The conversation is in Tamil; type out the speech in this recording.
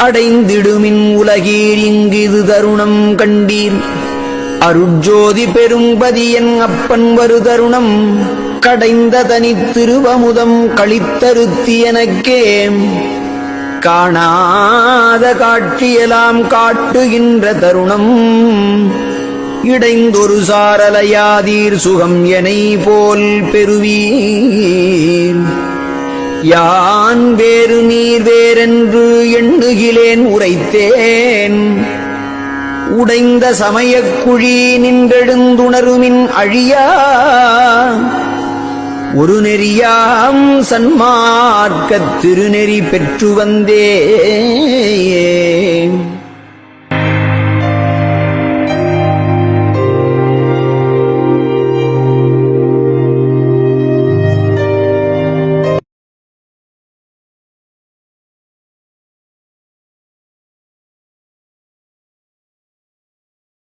அடைந்திடுமின் உலகீர் இங்கிது தருணம் கண்டீர். அருட்ஜோதி பெரும்பதியன் அப்பன் வரு தருணம் கடைந்த தனித் திருவமுதம் களித்தருத்தி எனக்கே காணாத காட்சியெல்லாம் காட்டுகின்ற தருணம் இடைந்தொரு சாரலையாதீர் சுகம் எனை போல் பெறுவீர். யான் வேறு நீர் வேறென்று எண்ணுகிலேன் உரைத்தேன். உடைந்த சமயக் குழி நின்றெழுந்துணருமின் அழியா. ஒரு நெறியாம் சன்மார்க்கத் திருநெறி பெற்று வந்தே